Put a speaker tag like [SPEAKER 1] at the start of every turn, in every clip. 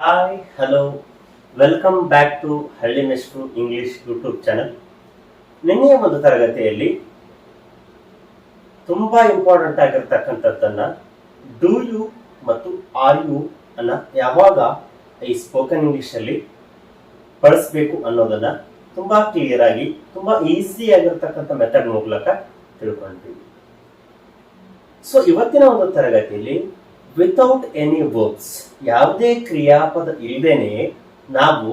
[SPEAKER 1] Hi hello welcome back to Halli Meshtru English YouTube channel ನಿನ್ನೆಯ ಒಂದು ತರಗತಿಯಲ್ಲಿ ತುಂಬಾ ಇಂಪಾರ್ಟೆಂಟ್ ಆಗಿರ್ತಕ್ಕಂಥದ್ದನ್ನ ಡೂ ಯು ಮತ್ತು ಆರ್ ಯು ಅನ್ನ ಯಾವಾಗ ಈ ಸ್ಪೋಕನ್ ಇಂಗ್ಲಿಷ್ ಅಲ್ಲಿ ಬಳಸಬೇಕು ಅನ್ನೋದನ್ನ ತುಂಬಾ ಕ್ಲಿಯರ್ ಆಗಿ, ತುಂಬಾ ಈಸಿ ಆಗಿರ್ತಕ್ಕಂಥ ಮೆಥಡ್ ಮೂಲಕ ತಿಳ್ಕೊಂಡ್ವಿ. ಸೊ ಇವತ್ತಿನ ಒಂದು ತರಗತಿಯಲ್ಲಿ ವಿತೌಟ್ ಎನಿ ವರ್ಬ್ಸ್ ಯಾವುದೇ ಕ್ರಿಯಾಪದ ಇಲ್ಲದೇನೆ ನಾವು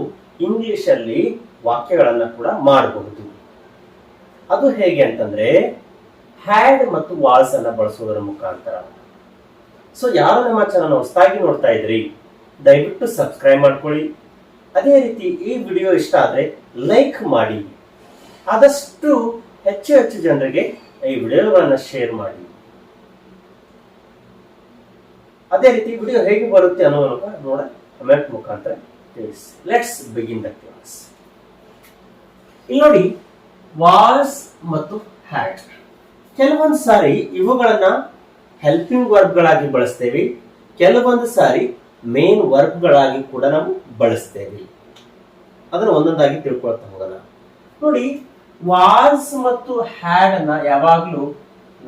[SPEAKER 1] ಇಂಗ್ಲಿಷ್ ಅಲ್ಲಿ ವಾಕ್ಯಗಳನ್ನ ಕೂಡ ಮಾಡಬಹುದು. ಅದು ಹೇಗೆ ಅಂತಂದ್ರೆ ಹ್ಯಾಡ್ ಮತ್ತು ವಾಲ್ಸ್ ಅನ್ನ ಬಳಸುವುದರ ಮುಖಾಂತರ. ಸೊ ಯಾರು ನಮ್ಮ ಚಾನಲ್ ಹೊಸದಾಗಿ ನೋಡ್ತಾ ಇದ್ರಿ, ದಯವಿಟ್ಟು ಸಬ್ಸ್ಕ್ರೈಬ್ ಮಾಡ್ಕೊಳ್ಳಿ. ಅದೇ ರೀತಿ ಈ ವಿಡಿಯೋ ಇಷ್ಟ ಆದರೆ ಲೈಕ್ ಮಾಡಿ. ಆದಷ್ಟು ಹೆಚ್ಚು ಹೆಚ್ಚು ಜನರಿಗೆ ಈ ವಿಡಿಯೋಗಳನ್ನ ಶೇರ್ ಮಾಡಿ. ಅದೇ ರೀತಿ ವಿಡಿಯೋ ಹೇಗೆ ಬರುತ್ತೆ ಅನ್ನೋದನ್ನು ನೋಡ ಕಮೆಂಟ್ ಮುಖಾಂತರ ತಿಳಿಸಿ. ಲೆಟ್ಸ್ ಬಿಗಿನ್ ದ ಕ್ಲಾಸ್ ಇಲ್ಲಿ ನೋಡಿ ವಾಸ್ ಮತ್ತು ಹ್ಯಾಡ್ ಕೆಲವೊಂದು ಸಾರಿ ಇವುಗಳನ್ನ ಹೆಲ್ಪಿಂಗ್ ವರ್ಬ್ಗಳಾಗಿ ಬಳಸ್ತೇವೆ. ಕೆಲವೊಂದು ಸಾರಿ ಮೇನ್ ವರ್ಬ್ಗಳಾಗಿ ಕೂಡ ನಾವು ಬಳಸ್ತೇವೆ. ಅದನ್ನು ಒಂದೊಂದಾಗಿ ತಿಳ್ಕೊಳ್ತಾ ಹೋಗೋಣ. ನೋಡಿ ವಾಸ್ ಮತ್ತು ಹ್ಯಾಡ್ ಅನ್ನ ಯಾವಾಗಲೂ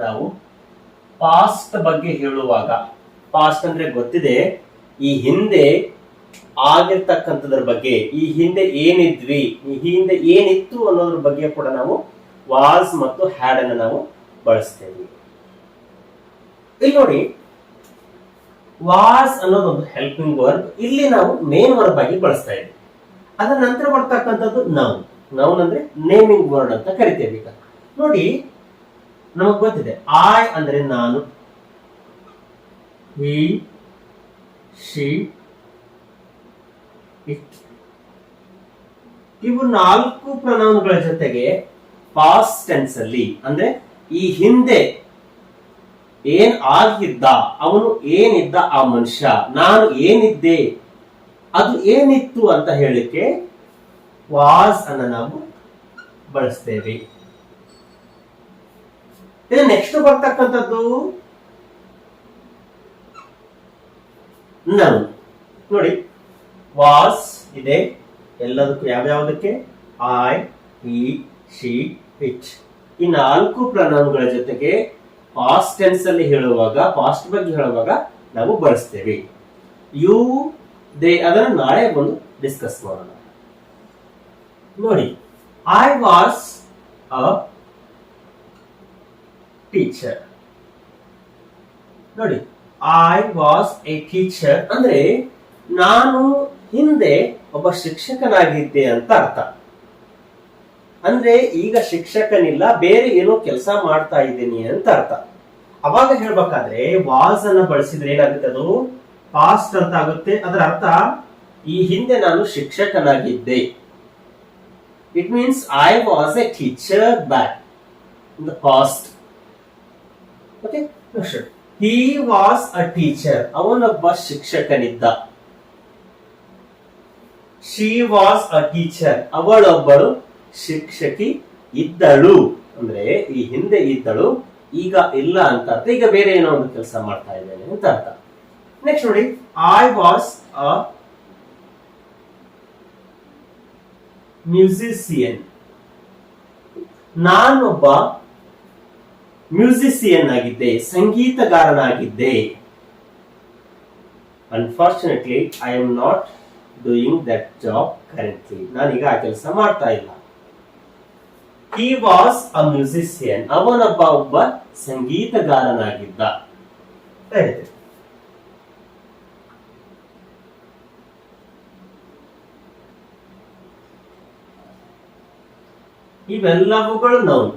[SPEAKER 1] ನಾವು ಪಾಸ್ಟ್ ಬಗ್ಗೆ ಹೇಳುವಾಗ ಪಾಸ್ಟ್ ಅಂದ್ರೆ ಗೊತ್ತಿದೆ. ಈ ಹಿಂದೆ ಆಗಿರ್ತಕ್ಕಂಥದ್ರ ಬಗ್ಗೆ, ಈ ಹಿಂದೆ ಏನಿದ್ವಿ, ಈ ಹಿಂದೆ ಏನಿತ್ತು ಅನ್ನೋದ್ರ ಬಗ್ಗೆ ಕೂಡ ನಾವು ವಾಸ್ ಮತ್ತು ಹ್ಯಾಡ್ ಅನ್ನ ನಾವು ಬಳಸ್ತೇವೆ. ಇಲ್ಲಿ ನೋಡಿ ವಾಸ್ ಅನ್ನೋದೊಂದು ಹೆಲ್ಪಿಂಗ್ ವರ್ಬ್ ಇಲ್ಲಿ ನಾವು ಮೇನ್ ವರ್ಬ್ ಆಗಿ ಬಳಸ್ತಾ ಇದ್ವಿ. ಅದರ ನಂತರ ಬರ್ತಕ್ಕಂಥದ್ದು ನೌನ್ ನೌನ್ ಅಂದ್ರೆ ನೇಮಿಂಗ್ ವರ್ಡ್ ಅಂತ ಕರಿತೇವೆ ಈಗ. ನೋಡಿ, ನಮಗ್ ಗೊತ್ತಿದೆ ಐ ಅಂದ್ರೆ ನಾನು. He, she, it. ಇವು ನಾಲ್ಕು ಪ್ರನೌನ್ಗಳ ಜೊತೆಗೆ ಪಾಸ್ಟ್ ಟೆನ್ಸ್ ಅಲ್ಲಿ ಅಂದ್ರೆ ಈ ಹಿಂದೆ ಏನ್ ಆಗಿದ್ದ ಅವನು ಏನಿದ್ದ ಆ ಮನುಷ್ಯ ನಾನು ಏನಿದ್ದೆ ಅದು ಏನಿತ್ತು ಅಂತ ಹೇಳಿಕೆ ವಾಸ್ ಅನ್ನ ನಾವು ಬಳಸ್ತೇವೆ ಇದು ನೆಕ್ಸ್ಟ್ ಬರ್ತಕ್ಕಂಥದ್ದು ನೌನ್ ನೋಡಿ. ವಾಸ್ ಇದೆ ಎಲ್ಲದಕ್ಕೂ ಯಾವ್ಯಾವುದಕ್ಕೆ ಐ ಇ ಶಿ ಇಟ್ ಈ ನಾಲ್ಕು ಪ್ರಣಾಮಗಳ ಜೊತೆಗೆ ಪಾಸ್ಟ್ ಟೆನ್ಸ್ ಅಲ್ಲಿ ಹೇಳುವಾಗ ಪಾಸ್ಟ್ ಬಗ್ಗೆ ಹೇಳುವಾಗ ನಾವು ಬಳಸ್ತೇವೆ ಯು ದೇ ಅದನ್ನು ನಾಳೆ ಬಂದು ಡಿಸ್ಕಸ್ ಮಾಡೋಣ. ನೋಡಿ. ಐ ವಾಸ್ ಅ ಟೀಚರ್ ನೋಡಿ. ಐ ವಾಸ್ ಎ ಟೀಚರ್ ಅಂದ್ರೆ ನಾನು ಹಿಂದೆ ಒಬ್ಬ ಶಿಕ್ಷಕನಾಗಿದ್ದೆ ಅಂತ ಅರ್ಥ. ಅಂದ್ರೆ ಈಗ ಶಿಕ್ಷಕನಿಲ್ಲ, ಬೇರೆ ಏನೋ ಕೆಲಸ ಮಾಡ್ತಾ ಇದ್ದೀನಿ ಅಂತ ಅರ್ಥ. ಅವಾಗ ಹೇಳ್ಬೇಕಾದ್ರೆ ವಾಸ್ ಅನ್ನ ಬಳಸಿದ್ರೆ ಏನಾಗುತ್ತೆ ಅದು? ಪಾಸ್ಟ್ ಅಂತ ಆಗುತ್ತೆ. ಅದರ ಅರ್ಥ, ಈ ಹಿಂದೆ ನಾನು ಶಿಕ್ಷಕನಾಗಿದ್ದೆ. It means I was a teacher back in the past okay he was a teacher ಅವನೊಬ್ಬ ಶಿಕ್ಷಕನಿದ್ದ. ಶಿ ವಾಸ್ ಅ ಟೀಚರ್ ಅವಳೊಬ್ಬಳು ಶಿಕ್ಷಕಿ ಇದ್ದಳು. ಅಂದ್ರೆ ಈ ಹಿಂದೆ ಇದ್ದಳು, ಈಗ ಇಲ್ಲ ಅಂತ ಅರ್ಥ. ಈಗ ಬೇರೆ ಏನೋ ಒಂದು ಕೆಲಸ ಮಾಡ್ತಾ ಇದ್ದೇನೆ ಅಂತ ಅರ್ಥ. ನೆಕ್ಸ್ಟ್ ನೋಡಿ. ಐ ವಾಸ್ ಅ ಮ್ಯೂಸಿಸಿಯನ್ ನಾನೊಬ್ಬ ಮ್ಯೂಸಿಸಿಯನ್ ಆಗಿದ್ದೆ ಸಂಗೀತಗಾರನಾಗಿದ್ದೆ. Unfortunately I am not doing that job currently ನಾನೀಗ ಆ ಕೆಲಸ ಮಾಡ್ತಾ ಇಲ್ಲ. ಹಿ ವಾಸ್ ಅ ಮ್ಯೂಸಿಷಿಯನ್ ಅವನೊಬ್ಬ ಒಬ್ಬ ಸಂಗೀತಗಾರನಾಗಿದ್ದ. ಇವೆಲ್ಲವುಗಳು noun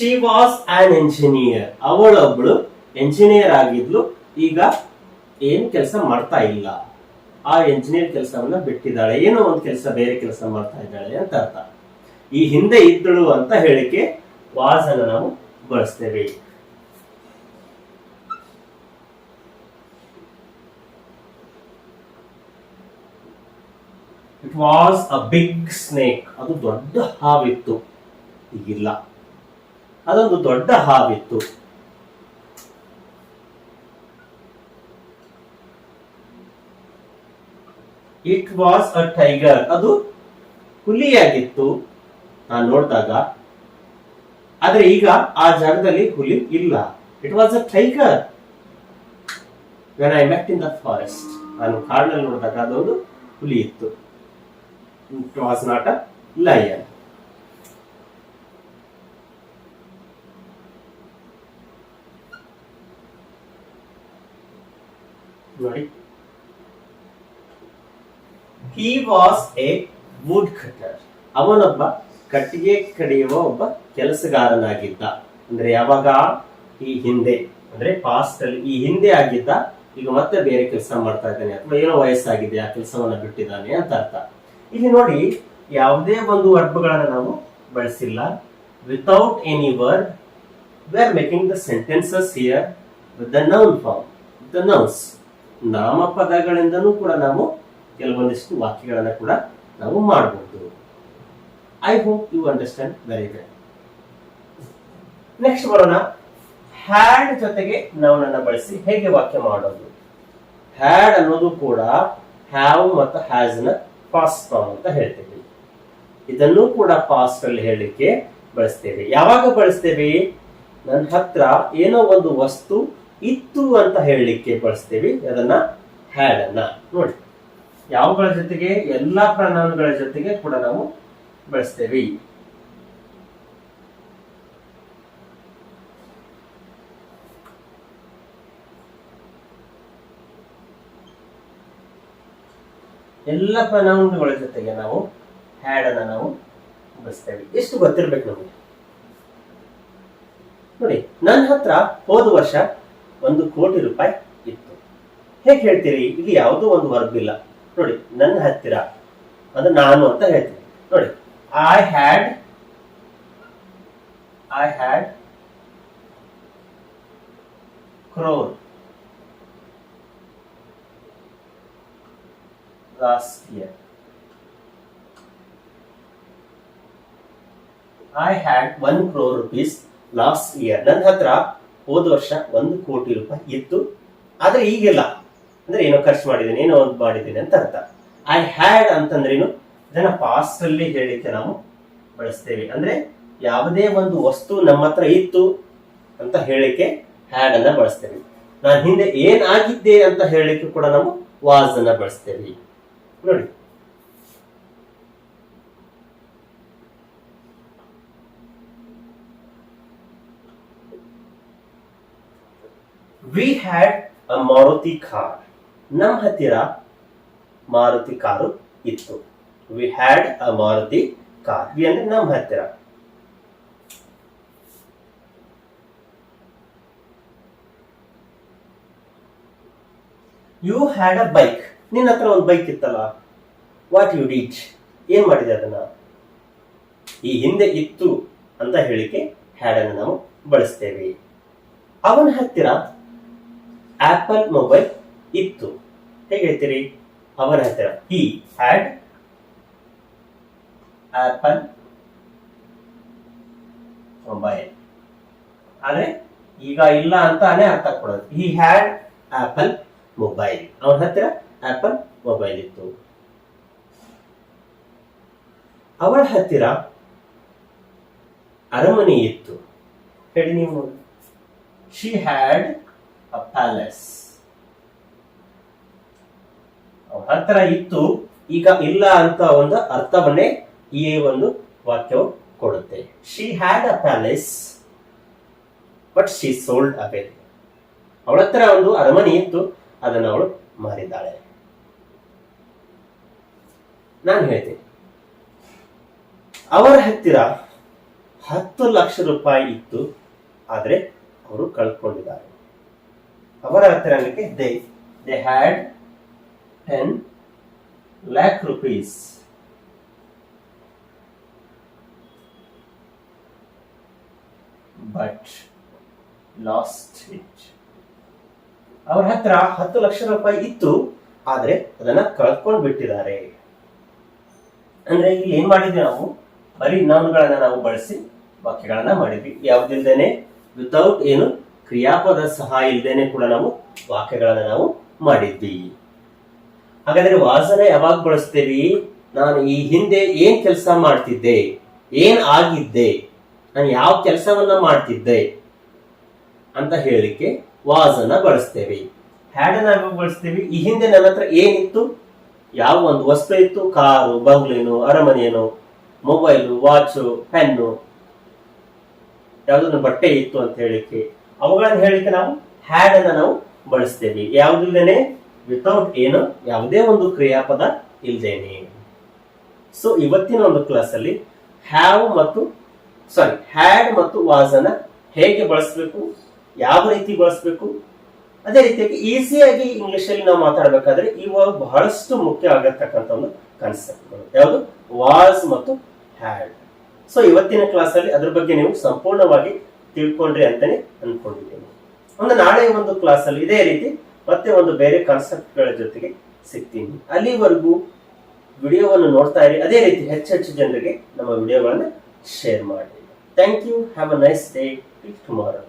[SPEAKER 1] she was an engineer ಅವಳೊಬ್ಳು engineer ಆಗಿದ್ಲು. ಈಗ ಏನ್ ಕೆಲಸ ಮಾಡ್ತಾ ಇಲ್ಲ. ಆ ಎಂಜಿನಿಯರ್ ಕೆಲಸವನ್ನ ಬಿಟ್ಟಿದ್ದಾಳೆ. ಏನೋ ಒಂದು ಕೆಲಸ ಬೇರೆ ಕೆಲಸ ಮಾಡ್ತಾ ಇದ್ದಾಳೆ ಅಂತ ಅರ್ಥ. ಈ ಹಿಂದೆ ಇದ್ದಳು ಅಂತ ಹೇಳಿಕೆ ವಾಸ್ ಅನ್ನ ನಾವು ಬಳಸ್ತೇವೆ. It was a big snake ಅದು ದೊಡ್ಡ ಹಾವಿತ್ತು. ಈಗಿಲ್ಲ. ಅದೊಂದು ದೊಡ್ಡ ಹಾವಿತ್ತು. ಇಟ್ ವಾಸ್ ಅ ಟೈಗರ್ ಅದು ಹುಲಿಯಾಗಿತ್ತು. ನಾನು ನೋಡಿದಾಗ. ಆದ್ರೆ ಈಗ ಆ ಜಾಗದಲ್ಲಿ ಹುಲಿ ಇಲ್ಲ. It was a tiger I met in the forest ನಾನು ಕಾಡಿನಲ್ಲಿ ನೋಡಿದಾಗ ಅದೊಂದು ಹುಲಿ ಇತ್ತು. It was not a lion ನೋಡಿ He ಎ ವುಡ್ ಕಟರ್ ಅವನೊಬ್ಬ ಕಟ್ಟಿಗೆ ಕಡಿಯುವ ಒಬ್ಬ ಕೆಲಸಗಾರನಾಗಿದ್ದ. ಅಂದ್ರೆ ಯಾವಾಗ? ಈ ಹಿಂದೆ. ಅಂದ್ರೆ ಪಾಸ್ಟ್ ಅಲ್ಲಿ ಈ ಹಿಂದೆ ಆಗಿದ್ದ. ಈಗ ಮತ್ತೆ ಬೇರೆ ಕೆಲಸ ಮಾಡ್ತಾ ಇದ್ದಾನೆ ಅಥವಾ ಏನೋ ವಯಸ್ಸಾಗಿದೆ, ಆ ಕೆಲಸವನ್ನ ಬಿಟ್ಟಿದ್ದಾನೆ ಅಂತ ಅರ್ಥ. ಇಲ್ಲಿ ನೋಡಿ, ಯಾವುದೇ ಒಂದು ವರ್ಬ್ಗಳನ್ನ ನಾವು ಬಳಸಿಲ್ಲ. Without any word we are making the sentences here with the noun form the nouns ನಾಮಪದಗಳಿಂದನೂ ಕೂಡ ನಾವು ಕೆಲವೊಂದಿಷ್ಟು ವಾಕ್ಯಗಳನ್ನು ಕೂಡ ನಾವು ಮಾಡಬಹುದು I hope you understand very well next ಬರೋಣ. ಹ್ಯಾಡ್ ಜೊತೆಗೆ ನೌನನ್ನ ಬಳಸಿ ಹೇಗೆ ವಾಕ್ಯ ಮಾಡೋದು? ಹ್ಯಾಡ್ ಅನ್ನೋದು ಕೂಡ ಹ್ಯಾವ್ ಮತ್ತು ಹ್ಯಾಸ್ನ ಪಾಸ್ಟ್ ಫಾರ್ಮ್ ಅಂತ ಹೇಳ್ತೀವಿ. ಇದನ್ನು ಕೂಡ ಪಾಸ್ಟ್ ಅಲ್ಲಿ ಹೇಳಲಿಕ್ಕೆ ಬಳಸ್ತೇವೆ. ಯಾವಾಗ ಬಳಸ್ತೇವೆ? ನನ್ನ ಹತ್ರ ಏನೋ ಒಂದು ವಸ್ತು ಇತ್ತು ಅಂತ ಹೇಳಲಿಕ್ಕೆ ಬಳಸ್ತೇವೆ, ಅದನ್ನ ಹ್ಯಾಡ್ ಅನ್ನ. ನೋಡಿ, ಯಾವಗಳ ಜೊತೆಗೆ? ಎಲ್ಲಾ ಪ್ರನಾಮಗಳ ಜೊತೆಗೆ ಕೂಡ ನಾವು ಬಳಸ್ತೇವೆ. ಎಲ್ಲ ಪ್ರನೌನ್ಗಳ ಜೊತೆಗೆ ನಾವು ಹ್ಯಾಡ್ ಅನ್ನ ನಾವು ಬಳಸ್ತೇವೆ. ಎಷ್ಟು ಗೊತ್ತಿರ್ಬೇಕು ನಮಗೆ? ನೋಡಿ, ನನ್ನ ಹತ್ರ ಹೋದ ವರ್ಷ ಒಂದು ಕೋಟಿ ರೂಪಾಯಿ ಇತ್ತು. ಹೇಗೆ ಹೇಳ್ತೀರಿ? ಇಲ್ಲಿ ಯಾವುದೋ ಒಂದು ವರ್ಬ್ ಇಲ್ಲ. ನೋಡಿ, ನನ್ನ ಹತ್ತಿರ. ಅಂದ್ರೆ ನಾನು ಅಂತ ಹೇಳ್ತೀನಿ. ನೋಡಿ I had I had crore last year I had one crore rupees last year ನನ್ನ ಹತ್ರ ಹೋದ ವರ್ಷ ಒಂದು ಕೋಟಿ ರೂಪಾಯಿ ಇತ್ತು. ಆದರೆ ಈಗಿಲ್ಲ, ಅಂದ್ರೆ ಏನೋ ಖರ್ಚು ಮಾಡಿದ್ದೀನಿ, ಏನೋ ಒಂದು ಮಾಡಿದ್ದೀನಿ ಅಂತ ಅರ್ಥ. ಐ ಹ್ಯಾಡ್ ಅಂತಂದ್ರೇನು ಇದನ್ನ ಪಾಸ್ಟ್ ಅಲ್ಲಿ ನಾವು ಬಳಸ್ತೇವೆ. ಅಂದ್ರೆ ಯಾವುದೇ ಒಂದು ವಸ್ತು ನಮ್ಮ ಹತ್ರ ಇತ್ತು ಅಂತ ಹೇಳಿಕ್ಕೆ ಹ್ಯಾಡ್ ಅನ್ನ ಬಳಸ್ತೇವೆ. ನಾನು ಹಿಂದೆ ಏನಾಗಿದ್ದೆ ಅಂತ ಹೇಳಿಕೆ ಕೂಡ ನಾವು ವಾಸ್ ಅನ್ನ ಬಳಸ್ತೇವೆ. ನೋಡಿ. We had a Maruti car ನಮ್ಮ ಹತ್ತಿರ ಮಾರುತಿ ಕಾರು ಇತ್ತು. We had a Maruti car we ಅಂದ್ರೆ ನಮ್ಮ ಹತ್ತಿರ. ಯು ಹ್ಯಾಡ್ ಅ ಬೈಕ್ ನಿನ್ನ ಹತ್ರ ಒಂದು ಬೈಕ್ ಇತ್ತಲ್ಲ? ವಾಟ್ ಯು ಡಿಡ್ ಏನ್ ಮಾಡಿದೆ ಅದನ್ನ? ಈ ಹಿಂದೆ ಇತ್ತು ಅಂತ ಹೇಳಿಕೆ ಹ್ಯಾಡ್ ಅನ್ನು ನಾವು ಬಳಸ್ತೇವೆ. ಅವನ ಹತ್ತಿರ ಆಪಲ್ ಮೊಬೈಲ್ ಇತ್ತು. ಹೇಗೆ ಹೇಳ್ತೀರಿ? ಅವನ ಹತ್ತಿರ ಹಿ ಹ್ಯಾಡ್ ಆಪಲ್ ಮೊಬೈಲ್ ಆದ್ರೆ ಈಗ ಇಲ್ಲ ಅಂತಾನೆ ಅರ್ಥ ಕೊಡೋದು ಹಿ ಹ್ಯಾಡ್ ಆಪಲ್ ಮೊಬೈಲ್ ಅವನ ಹತ್ತಿರ ಆಪಲ್ ಮೊಬೈಲ್ ಇತ್ತು. ಅವಳ ಹತ್ತಿರ ಅರಮನೆ ಇತ್ತು. ಹೇಳಿ ನೀವು. She had a palace. ಹತ್ರ ಇತ್ತು, ಈಗ ಇಲ್ಲ ಅಂತ ಒಂದು ಅರ್ಥವನ್ನೇ ಈ ಒಂದು ವಾಕ್ಯವು ಕೊಡುತ್ತೆ. She had a palace but she sold away ಅವಳ ಹತ್ರ ಒಂದು ಅರಮನೆ ಇತ್ತು, ಅದನ್ನು ಅವಳು ಮಾರಿದ್ದಾಳೆ. ನಾನು ಹೇಳ್ತೀನಿ. ಅವರ ಹತ್ತಿರ ಹತ್ತು ಲಕ್ಷ ರೂಪಾಯಿ ಇತ್ತು, ಆದ್ರೆ ಅವರು ಕಳ್ಕೊಂಡಿದ್ದಾರೆ. ಅವರ ಹತ್ರ ಅನ್ನಕ್ಕೆ they they had ten lakh rupees but lost it ಅವರ ಹತ್ರ ಹತ್ತು ಲಕ್ಷ ರೂಪಾಯಿ ಇತ್ತು, ಆದ್ರೆ ಅದನ್ನ ಕಳ್ಕೊಂಡು ಬಿಟ್ಟಿದ್ದಾರೆ. ಅಂದ್ರೆ ಇಲ್ಲಿ ಏನ್ ಮಾಡಿದ್ವಿ ನಾವು? ಬರೀ ನಾನುಗಳನ್ನ ನಾವು ಬಳಸಿ ವಾಕ್ಯಗಳನ್ನ ಮಾಡಿದ್ವಿ. ಯಾವ್ದಿಲ್ದೇನೆ ವಿತೌಟ್ ಏನು ಕ್ರಿಯಾಪದ ಸಹಾಯ ಇಲ್ದೇನೆ ಕೂಡ ನಾವು ವಾಕ್ಯಗಳನ್ನ ನಾವು ಮಾಡಿದ್ವಿ. ಹಾಗಾದ್ರೆ ವಾಸನೆ ಯಾವಾಗ ಬಳಸ್ತೀವಿ ನಾನು ಈ ಹಿಂದೆ ಏನ್ ಕೆಲಸ ಮಾಡ್ತಿದ್ದೆ? ಏನ್ ಆಗಿದ್ದೆ? ನಾನು ಯಾವ ಕೆಲಸವನ್ನ ಮಾಡ್ತಿದ್ದೆ? ಅಂತ ಹೇಳಲಿಕ್ಕೆ ವಾಸನ ಬಳಸ್ತೇವೆ. ಹ್ಯಾಡನ್ ಯಾವಾಗ ಬಳಸ್ತೇವೆ? ಈ ಹಿಂದೆ ನನ್ನ ಹತ್ರ ಏನಿತ್ತು? ಯಾವ ಒಂದು ವಸ್ತು ಇತ್ತು? ಕಾರು ಬಂಗ್ಲೇನು ಅರಮನೆಯೇನು ಮೊಬೈಲು ವಾಚು ಪೆನ್ನು ಯಾವ್ದೊಂದು ಬಟ್ಟೆ ಇತ್ತು ಅಂತ ಹೇಳಿಕ್ಕೆ ಅವುಗಳನ್ನ ಹೇಳಿಕ್ಕೆ ನಾವು ಹ್ಯಾಡ್ ಅನ್ನ ನಾವು ಬಳಸ್ತೇವೆ. ಯಾವುದಿಲ್ಲದೇನೆ ವಿತೌಟ್ ಏನು? ಯಾವುದೇ ಒಂದು ಕ್ರಿಯಾಪದ ಇಲ್ದೇನೆ. ಸೊ ಇವತ್ತಿನ ಒಂದು ಕ್ಲಾಸ್ ಅಲ್ಲಿ ಹ್ಯಾವ್ ಮತ್ತು ಸಾರಿ ಹ್ಯಾಡ್ ಮತ್ತು ವಾಸ್ ಅನ್ನ ಹೇಗೆ ಬಳಸಬೇಕು? ಯಾವ ರೀತಿ ಬಳಸಬೇಕು? ಅದೇ ರೀತಿಯಾಗಿ ಈಸಿಯಾಗಿ ಇಂಗ್ಲಿಷ್ ಅಲ್ಲಿ ನಾವು ಮಾತಾಡಬೇಕಾದ್ರೆ ಇವಾಗ ಬಹಳಷ್ಟು ಮುಖ್ಯ ಆಗತಕ್ಕಂತ ಒಂದು ಕಾನ್ಸೆಪ್ಟ್ಗಳು ಯಾವುದು? ವಾಸ್ ಮತ್ತು ಹ್ಯಾಡ್ ಸೊ ಇವತ್ತಿನ ಕ್ಲಾಸ್ ಅಲ್ಲಿ ಅದ್ರ ಬಗ್ಗೆ ನೀವು ಸಂಪೂರ್ಣವಾಗಿ ತಿಳ್ಕೊಂಡ್ರಿ ಅಂತಾನೆ ಅನ್ಕೊಂಡಿದ್ದೀನಿ. ಒಂದು ನಾಳೆ ಒಂದು ಕ್ಲಾಸಲ್ಲಿ ಇದೇ ರೀತಿ ಮತ್ತೆ ಒಂದು ಬೇರೆ ಕಾನ್ಸೆಪ್ಟ್ಗಳ ಜೊತೆಗೆ ಸಿಗ್ತೀನಿ. ಅಲ್ಲಿವರೆಗೂ ವಿಡಿಯೋವನ್ನು ನೋಡ್ತಾ ಇರಿ. ಅದೇ ರೀತಿ ಹೆಚ್ಚು ಹೆಚ್ಚು ಜನರಿಗೆ ನಮ್ಮ ವಿಡಿಯೋಗಳನ್ನು ಶೇರ್ ಮಾಡಿ. Thank you have a nice day tomorrow